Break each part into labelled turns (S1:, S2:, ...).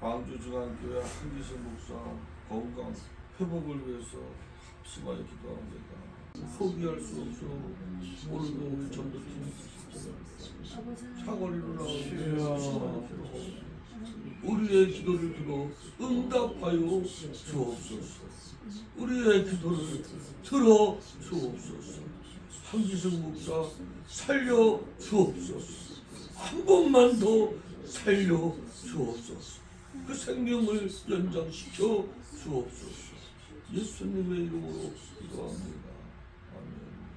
S1: 광주 중앙교회 한기순 목사 건강 회복을 위해서 심하게 기도합니다. 소비할 수 없어 오늘도 전도팀 사거리로 나오고 우리의 기도를 들어 응답하여 주옵소서. 우리의 기도를 들어 주옵소서. 한기승 목사 살려 주옵소서. 한 번만 더 살려 주옵소서. 그 생명을 연장시켜 주옵소서. 예수님의 이름으로 기도합니다.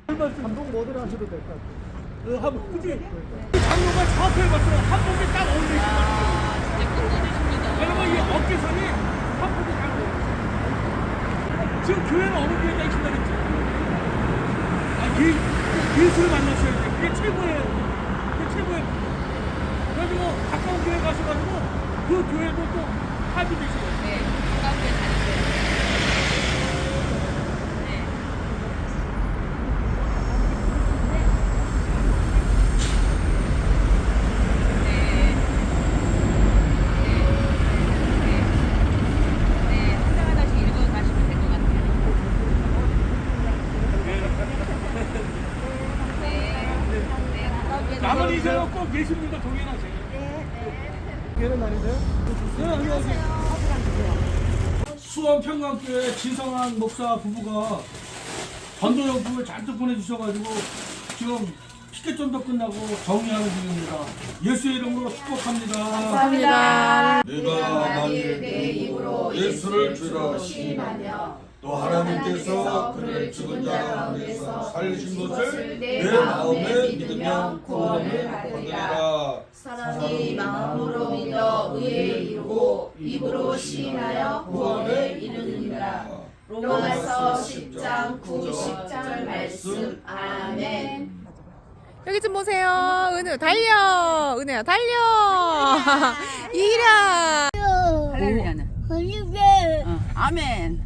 S1: 아멘.
S2: 감독 뭐든 하셔도 될 것 같아요.
S3: 어, 한번 그지? 장로가 정확하게 봤어요. 한 몸에 딱 어울리는 거
S4: 아, 진짜 끝내주십니다.
S3: 왜냐면 이 어깨선이 한 몸에 딱 어울려요. 지금 교회는 어느 교회가 있신다 그랬지? 아, 예, 예수를 만났어야 돼. 그게 최고예요. 그게 최고예요. 그래가지고 가까운 교회 가셔가지고 그 교회도 또 합의 되시고.
S4: 네, 데 다니세요. 네. 네. 네. 네. 네. 네,
S3: 남은. 이세요 꼭 예수님과 동행하세요.
S2: 교회는 다니세요?
S3: 네, 안녕하세요. 수원 평강교회 진성한 목사 부부가 전도용품을 잔뜩 보내주셔가지고 지금 피켓 전도 끝나고 정리하는 중입니다. 예수의 이름으로 축복합니다.
S1: 내가 만일 내 입으로 예수를 주라 시인하며 또 하나님께서 그를 죽은 자 가운데서 살리신 것을 내 마음에 믿으며 구원을 받으리라
S5: 사람이 마음으로 입으로 시인하여 구원에 이르느니라. 로마서 10장 9, 10절 말씀. 아멘.
S6: 여기 좀 보세요. 은우 달려. 은우야 달려. 이라.
S4: 할렐루야는. 어, 아멘.